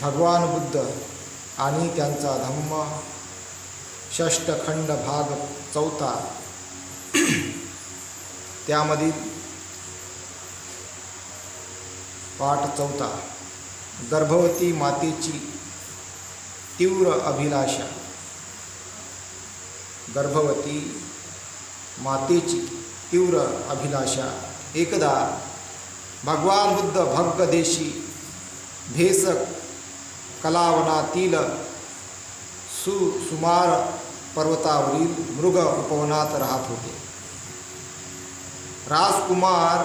भगवान बुद्ध आणि त्यांचा धम्म. षष्टखंड भाग चौथा. त्यामधील पाठ चौथा. गर्भवती मातेची तीव्र अभिलाषा. गर्भवती मातेची तीव्र अभिलाषा. एकदा भगवान बुद्ध भग्गदेशी भेसक कलावनातील सुसुमार पर्वतावरील मृग उपवनात राहत होते. राजकुमार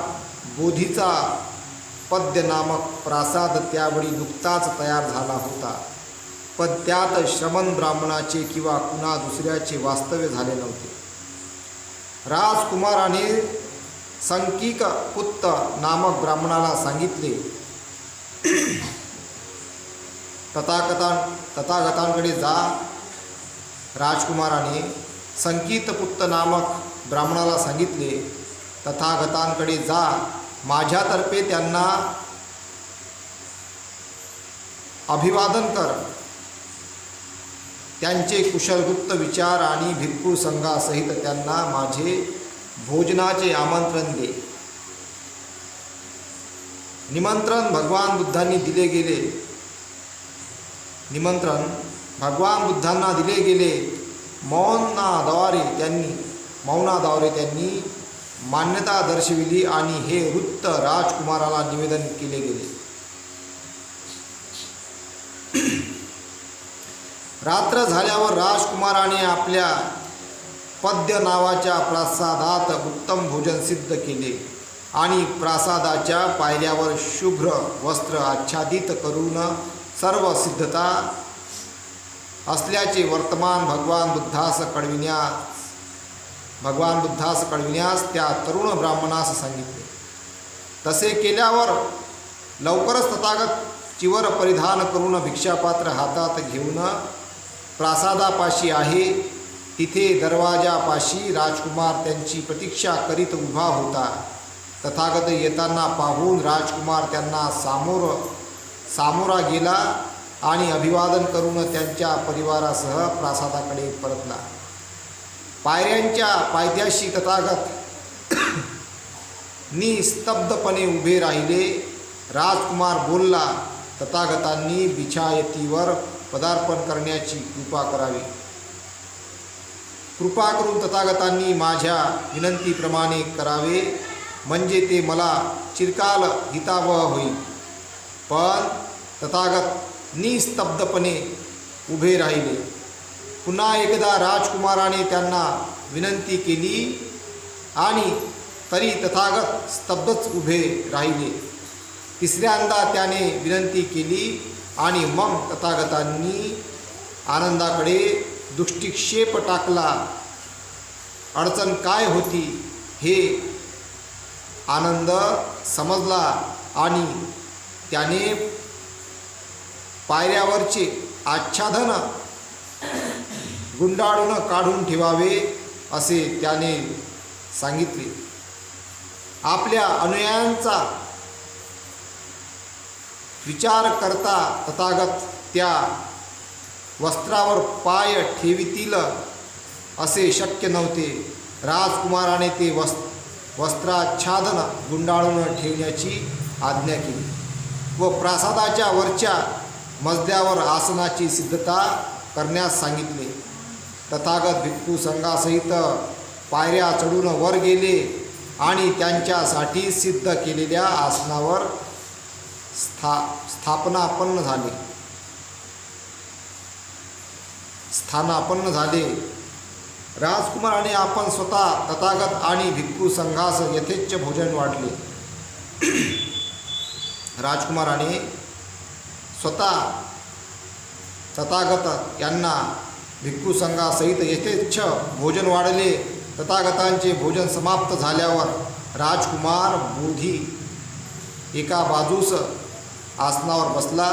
बोधीचा पद्य नामक प्रासाद त्यावेळी नुकताच तयार झाला होता. पण त्यात श्रमण ब्राह्मणाचे किंवा कुणा दुसऱ्याचे वास्तव्य झाले नव्हते. राजकुमाराने संकिक पुत्त नामक ब्राह्मणाला सांगितले तथागतां तथागतांकडे जा. राजकुमाराने संकितपुत्त नामक ब्राह्मणाला सांगितले तथागतांकडे जा. माझ्यातर्फे त्यांना अभिवादन कर. त्यांचे कुशलगुप्त विचार आणि भिक्खू संघासहित त्यांना माझे भोजनाचे आमंत्रण दे. निमंत्रण भगवान बुद्धांनी दिले गेले. निमंत्रण. भगवान बुद्धांना दिले गेले. मौनाद्वारे त्यांनी मौनाद्वारे त्यांनी मान्यता दर्शविली आणि हे वृत्त राजकुमाराला निवेदन केले गेले. रात्र झाल्यावर राजकुमाराने आपल्या पद्य नावाच्या प्रासादात उत्तम भोजन सिद्ध केले आणि प्रासादाच्या पायऱ्यावर शुभ्र वस्त्र आच्छादित करून सर्व सिद्धता असल्याचे वर्तमान भगवान बुद्धास कळविण्यास भगवान बुद्धास कळविण्यास त्या तरुण ब्राह्मणास सांगितले. तसे केल्यावर लवकरच तथागत चिवर परिधान करून भिक्षापात्र हातात घेऊन प्रासादापाशी आहे. तिथे दरवाजापाशी राजकुमार त्यांची प्रतीक्षा करीत उभा होता. तथागत येताना पाहून राजकुमार त्यांना सामोर सामोरा गेला आणि अभिवादन करून त्यांच्या परिवारासह प्रासादाकडे परतला. पायऱ्यांच्या पायथ्याशी तथागत निस्तब्धपणे उभे राहिले. राजकुमार बोलला तथागतांनी बिछायतीवर पदार्पण करण्याची कृपा करावी. कृपा करून तथागतांनी माझ्या विनंतीप्रमाणे करावे. म्हणजे ते मला चिरकाल हितावह होईल. पण तथागत निस्तब्धपणे उभे राहिले. पुन्हा एकदा राजकुमाराने त्यांना विनंती केली आणि तरी तथागत स्तब्धच उभे राहिले. तिसऱ्यांदा त्याने विनंती केली आणि मग तथागतांनी आनंदाकडे दृष्टिक्षेप टाकला. अडचण काय होती हे आनंद समजला आणि त्याने पायऱ्यावरचे आच्छादन गुंडाळून काढून ठेवावे असे त्याने सांगितले. आपल्या अनुयायांचा विचार करता तथागत त्या वस्त्रावर पाय ठेवितील असे शक्य नव्हते. राजकुमाराने ते वस् वस्त्राच्छादन गुंडाळून ठेवण्याची आज्ञा केली. व प्रासादाच्या वरच्या मजल्यावर आसनाची सिद्धता करण्यास सांगितले. तथागत भिक्खू संघासहित पायऱ्या चढून वर गेले आणि त्यांच्यासाठी सिद्ध केलेल्या आसनावर स्था स्थापनापन्न झाले. स्थानापन्न झाले. राजकुमाराने आपण स्वतः तथागत आणि भिक्खू संघास यथेच्छ भोजन वाटले. राजकुमाराने स्वतः तथागत यांना भिक्खू संघासहित यथेच्छ भोजन वाढले. तथागतांचे भोजन समाप्त झाल्यावर राजकुमार बोधी एका बाजूस आसनावर बसला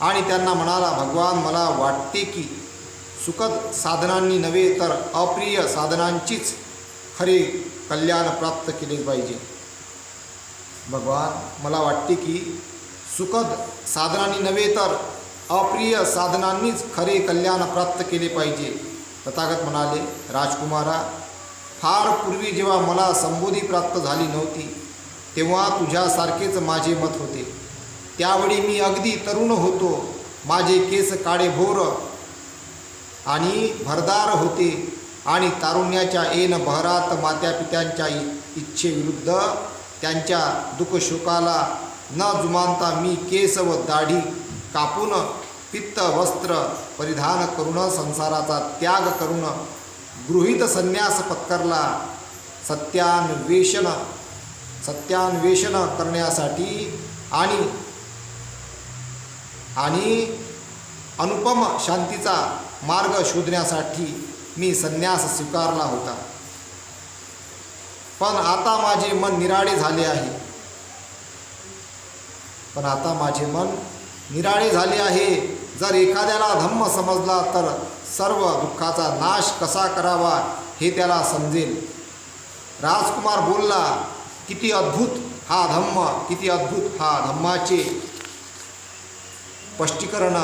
आणि त्यांना म्हणाला भगवान मला वाटते की सुखद साधनांनी नव्हे तर अप्रिय साधनांचीच खरे कल्याण प्राप्त केले पाहिजे. भगवान मला वाटते की सुखद साधनांनी नव्हे तर अप्रिय साधनांनीच खरे कल्याण प्राप्त केले पाहिजे. तथागत म्हणाले राजकुमारा फार पूर्वी जेव्हा मला संबोधी प्राप्त झाली नव्हती तेव्हा तुझ्यासारखेच माझे मत होते. त्यावेळी मी अगदी तरुण होतो. माझे केस काळेभोर आणि भरदार होते आणि तारुण्याच्या ऐन बहरात मात्यापित्यांच्या इ इच्छेविरुद्ध त्यांच्या दुःखशोकाला न जुमानता मी केस व दाढी कापून पित्त वस्त्र परिधान करून संसाराचा त्याग करून गृहीत संन्यास पत्करला. सत्यान्वेषण सत्यान्वेषण करण्यासाठी आणि आणि अनुपम शांतीचा मार्ग शोधण्यासाठी मी संन्यास स्वीकारला होता. पण आता माझे मन निराळे झाले आहे. पण आता माझे मन निराळे झाले आहे. जर एखाद्याला धम्म समजला तर सर्व दुःखाचा नाश कसा करावा हे त्याला समजेल. राजकुमार बोलला किती अद्भुत हा धम्म किती अद्भुत हा धम्माचे स्पष्टीकरण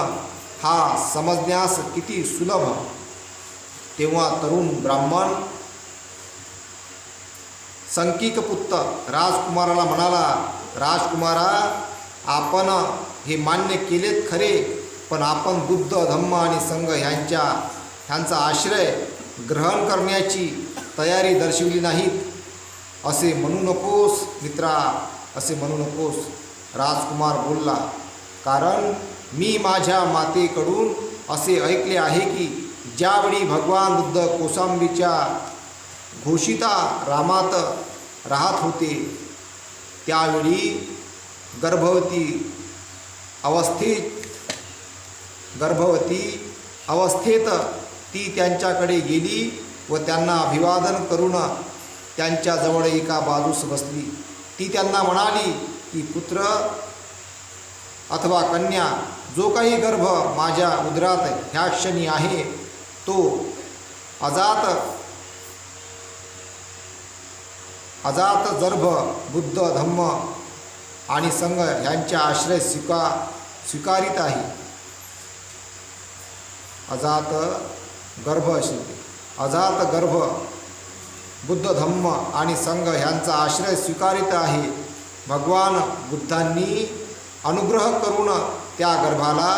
हा समजण्यास किती सुलभ. तेव्हा तरुण ब्राह्मण संकिक पुत्र राजकुमाराला म्हणाला राजकुमारा आपण हे मान्य केलेत खरे पण आपण बुद्ध धम्म आणि संघ ह्यांच्या ह्यांचा आश्रय ग्रहण करण्याची तयारी दर्शवली नाहीत. असे म्हणू नकोस मित्रा असे म्हणू नकोस राजकुमार बोलला. कारण मी माझ्या मातेकडून असे ऐकले आहे की ज्यावेळी भगवान बुद्ध कोसांबीच्या घोषिता रामात राहत होते. त्यावेळी गर्भवती अवस्थेत गर्भवती अवस्थेत ती त्यांच्याकडे गेली व त्यांना अभिवादन करून त्यांच्याजवळ एका बाजूस बसली. ती त्यांना म्हणाली की पुत्र अथवा कन्या जो काही गर्भ माझ्या उदरात ह्या क्षणी आहे तो अजात अजात गर्भ बुद्ध धम्म आणि संघ ह्यांच्या आश्रय स्वीका स्वीकारित आहे. अजात गर्भ शिल्पे अजात गर्भ बुद्ध धम्म आणि संघ ह्यांचा आश्रय स्वीकारित आहे. भगवान बुद्धांनी अनुग्रह करून त्या गर्भाला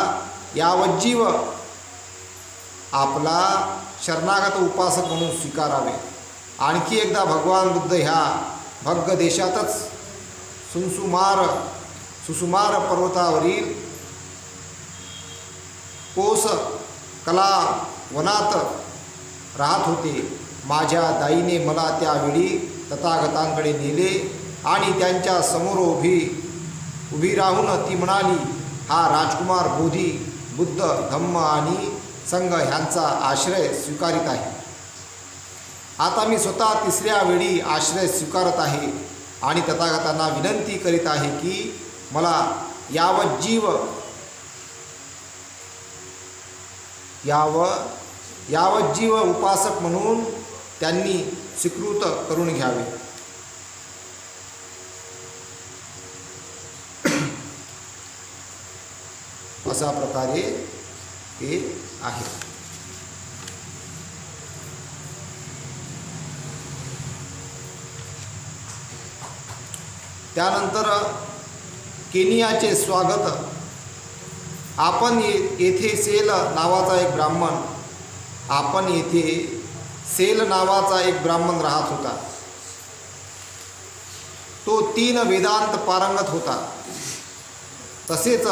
यावज्जीव आपला शरणागत उपासक म्हणून स्वीकारावे. आणखी एकदा भगवान बुद्ध ह्या भग्ग देशातच सुनसुमार सुसुमार पर्वतावरील कोस कला वनात राहत होते. माझ्या दाईने मला त्यावेळी तथागतांकडे नेले आणि त्यांच्यासमोर उभी उभी राहून ती म्हणाली हा राजकुमार बोधी बुद्ध धम्म आणि संघ ह्यांचा आश्रय स्वीकारित आहे. आता मी स्वतः तिसऱ्या वेळी आश्रय स्वीकारत आहे आणि तथागतांना विनंती करीत आहे की मला यावत जीव याव यावत जीव उपासक म्हणून त्यांनी स्वीकृत करून घ्यावे. अशा प्रकारे ते आहे. त्यानंतर केनियाचे स्वागत. आपण ये येथे सेल नावाचा एक ब्राह्मण. आपण येथे सेल नावाचा एक ब्राह्मण राहत होता. तो तीन वेदांत पारंगत होता. तसेच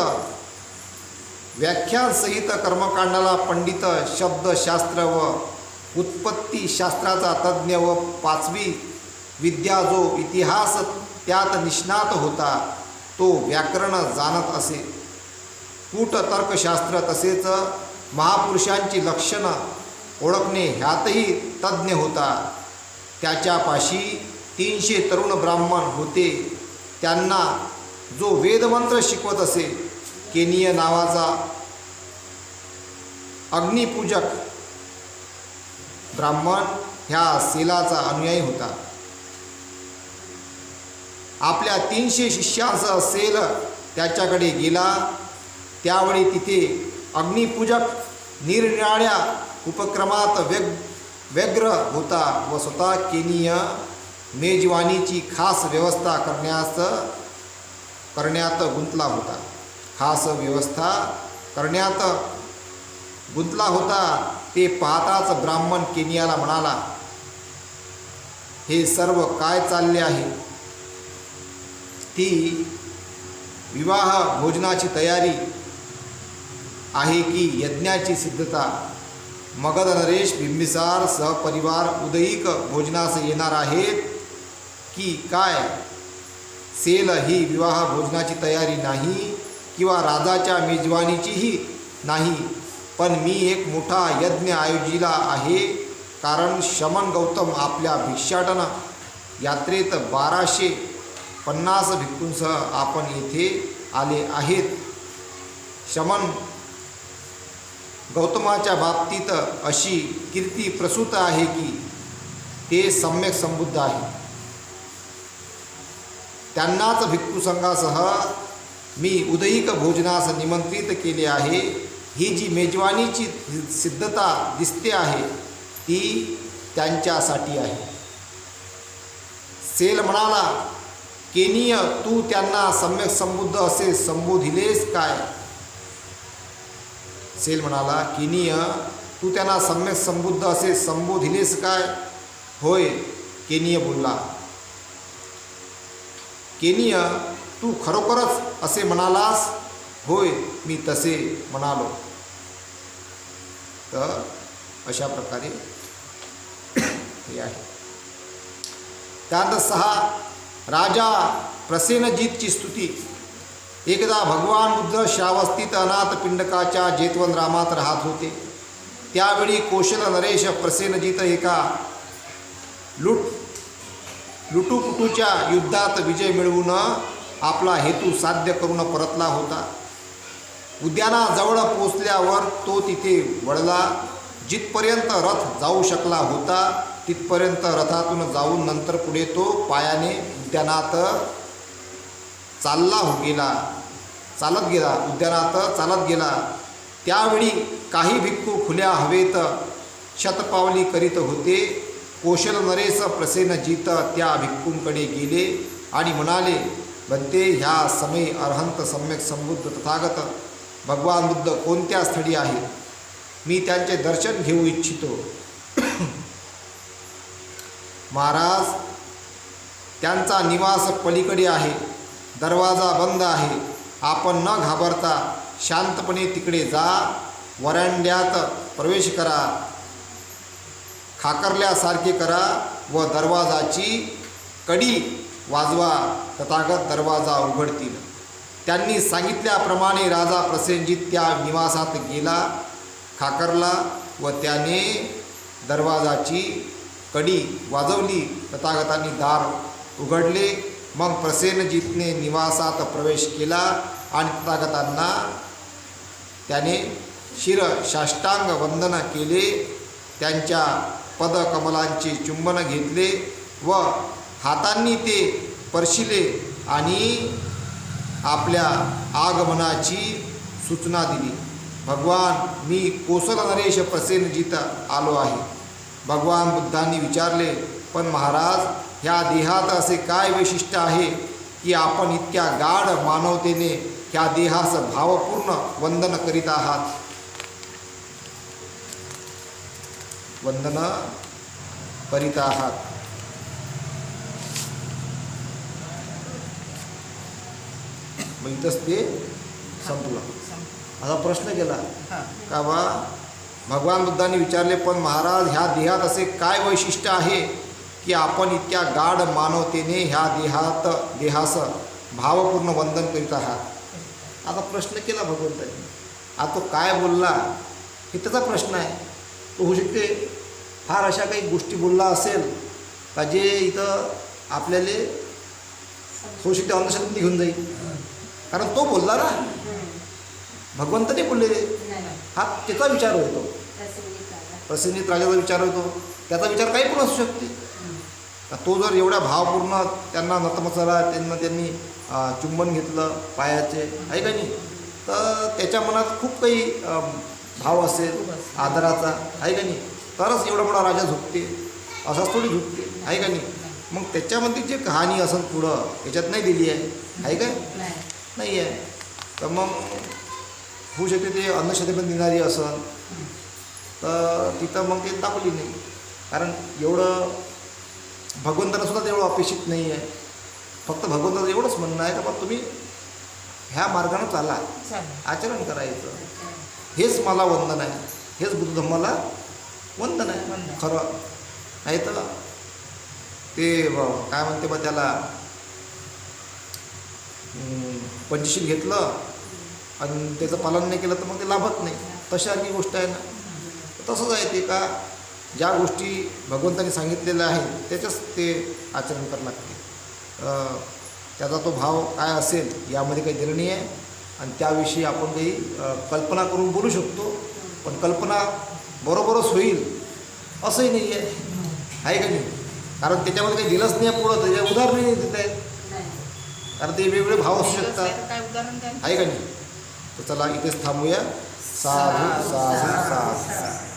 व्याख्यानसहित कर्मकांडाला पंडित शब्दशास्त्र व उत्पत्तीशास्त्राचा तज्ज्ञ व पाचवी विद्या जो इतिहास त्यात निष्णात होता तो व्याकरण जाणत असे. कूट तर्कशास्त्र तसेच महापुरुषांची लक्षणं ओळखणे ह्यातही तज्ज्ञ होता. त्याच्यापाशी तीनशे तरुण ब्राह्मण होते. त्यांना जो वेदमंत्र शिकवत असे केनीय नावाचा अग्निपूजक ब्राह्मण ह्या सेलाचा अनुयायी होता. आपल्या तीनशे शिष्याचं सेल त्याच्याकडे गेला. त्यावेळी तिथे अग्निपूजक निरनिराळ्या उपक्रमात व्यग व्यग्र होता व स्वतः केनीय मेजवानीची खास व्यवस्था करण्यास करण्यात गुंतला होता. खास व्यवस्था करण्यात गुंतला होता ते पाहताच ब्राह्मण केनियाला म्हणाला हे सर्व काय चालले आहे? ती विवाह भोजनाची तयारी आहे की यज्ञाची सिद्धता? मगध नरेश बिंबिसार सहपरिवार उदयिक भोजनास येणार आहेत की काय? सेल ही विवाह भोजनाची तयारी नाही किंवा राजाच्या मेजवानीचीही नाही पण मी एक मोठा यज्ञ आयोजिला आहे. कारण शमन गौतम आपल्या भिक्षाटन यात्रेत बाराशे पन्नास भिक्खूंसह आपण येथे आले आहेत. शमन गौतमाच्या बाबतीत अशी कीर्ती प्रसूत आहे की ते सम्यक समृद्ध आहे त्यांनाच भिक्खू संघासह मी उदयिक भोजनास निमंत्रित केले आहे. ही जी मेजवानीची सिद्धता दिसते आहे ती त्यांच्यासाठी आहे. सेल म्हणाला केनीय तू त्यांना सम्यक संबुद्ध असे संबोधिलेस काय? सेल म्हणाला केनीय तू त्यांना सम्यक संबुद्ध असे संबोधिलेस काय? होय केनीय बोलला. केनीय तू खरोखरच असे म्हणालास? होय मी तसे म्हणालो. तर अशा प्रकारे हे आहे. त्यानंतर सहा राजा प्रसेनजीतची स्तुती. एकदा भगवान बुद्ध श्रावस्थित अनाथ पिंडकाच्या जेतवन रामात राहत होते. त्यावेळी कौशल नरेश प्रसेनजीत एका लुट लुटूपुटूच्या युद्धात विजय मिळवून आपला हेतू साध्य करून परतला होता. उद्यानाजवळ पोचल्यावर तो तिथे वळला. जिथपर्यंत रथ जाऊ शकला होता तिथपर्यंत रथातून जाऊन नंतर पुढे तो पायाने उद्यानात चालला हो गेला चालत गेला उद्यानात चालत गेला. त्यावेळी काही भिक्खू खुल्या हवेत शतपावली करीत होते. कौशल नरेश प्रसेनजीत त्या भिक्खूंकडे गेले आणि म्हणाले बनते ह्या समय अर्हंत सम्यक समृद्ध तथागत भगवान बुद्ध कोणत्या स्थळी आहेत? मी त्यांचे दर्शन घेऊ इच्छितो. महाराज त्यांचा निवास पलीकडे आहे. दरवाजा बंद आहे. आपण न घाबरता शांतपणे तिकडे जा. वरांड्यात प्रवेश करा. खाकरल्यासारखे करा व दरवाजाची कडी वाजवा. तथागत दरवाजा उघडतील. त्यांनी सांगितल्याप्रमाणे राजा प्रसेनजीत त्या निवासात गेला खाकरला व त्याने दरवाजाची कडी वाजवली. तथागतांनी दार उघडले. मग प्रसेनजीतने निवासात प्रवेश केला आणि तथागतांना त्याने शिर साष्टांग वंदन केले. त्यांच्या पदकमलांचे चुंबन घेतले व हातांनी ते परशिले आणि आपल्या आगमनाची सूचना दिली. भगवान मी कोसल नरेश प्रसेनजीत आलो आहे. भगवान बुद्धांनी विचारले पण महाराज ह्या देहात असे काय वैशिष्ट्य आहे की आपण इतक्या गाढ मानवतेने ह्या देहास भावपूर्ण वंदन करीत आहात? वंदन करीत आहात. मग इथंच ते संपलं. असा प्रश्न केला. का बा? भगवान बुद्धांनी विचारले पण महाराज ह्या देहात असे काय वैशिष्ट्य आहे की आपण इतक्या गाढ मानवतेने ह्या देहात देहास भावपूर्ण वंदन करीत आहात. आता प्रश्न केला भगवंतांनी. आता तो काय बोलला? हे त्याचा प्रश्न आहे. तो होऊ शकते फार अशा काही गोष्टी बोलला असेल का जे इथं आपल्याला होऊ शकते अंधश्रद्धेने घेऊन जाईल. कारण तो बोलला ना. भगवंताने बोललेले हा त्याचा विचार होतो. प्रसन्नित राजाचा विचार होतो. त्याचा विचार काही पण असू शकते. तो जर एवढ्या भावपूर्ण त्यांना नतमसला त्यांना त्यांनी चुंबन घेतलं पायाचे आहे का नाही? तर त्याच्या मनात खूप काही भाव असेल आदराचा आहे का नाही? तरच एवढा मोठा राजा झुकते असाच थोडी झुकते आहे का नाही? मग त्याच्यामध्ये जे कहाणी असेल पुढं त्याच्यात नाही दिली आहे आहे काय नाही. नाही आहे. तर मग होऊ शकते ते अंधश्रद्धेमध्ये देणारी असन. तर तिथं मग ते दाखवली नाही. कारण एवढं भगवंताला सुद्धा तेवढं अपेक्षित नाही आहे. फक्त भगवंताचं एवढंच म्हणणं आहे का बा तुम्ही ह्या मार्गानं चाला. आचरण करायचं. हेच मला वंदन आहे. हेच बुद्ध धम्माला वंदन आहे. खरं. नाही तर ते काय म्हणते बा त्याला पंचशील घेतलं आणि त्याचं पालन नाही केलं तर मग ते लाभत नाही. तशासारखी गोष्ट आहे ना. तसंच आहे ते का? ज्या गोष्टी भगवंतांनी सांगितलेल्या आहेत त्याच्याच ते आचरण करावं लागते त्याचा तो भाव काय असेल यामध्ये काही दिलं नाही आहे. आणि त्याविषयी आपण काही कल्पना करून बोलू शकतो. पण कल्पना बरोबरच होईल असंही नाही आहे. आहे का नाही? कारण त्याच्यामध्ये काही दिलंच नाही आहे पुढं त्याच्या उदाहरणही नाही देत आहेत कारण ते वेगवेगळे भाव असू शकतात. आहे आहे का नाही? तर चला इथेच थांबूया. साधू साधू साधू.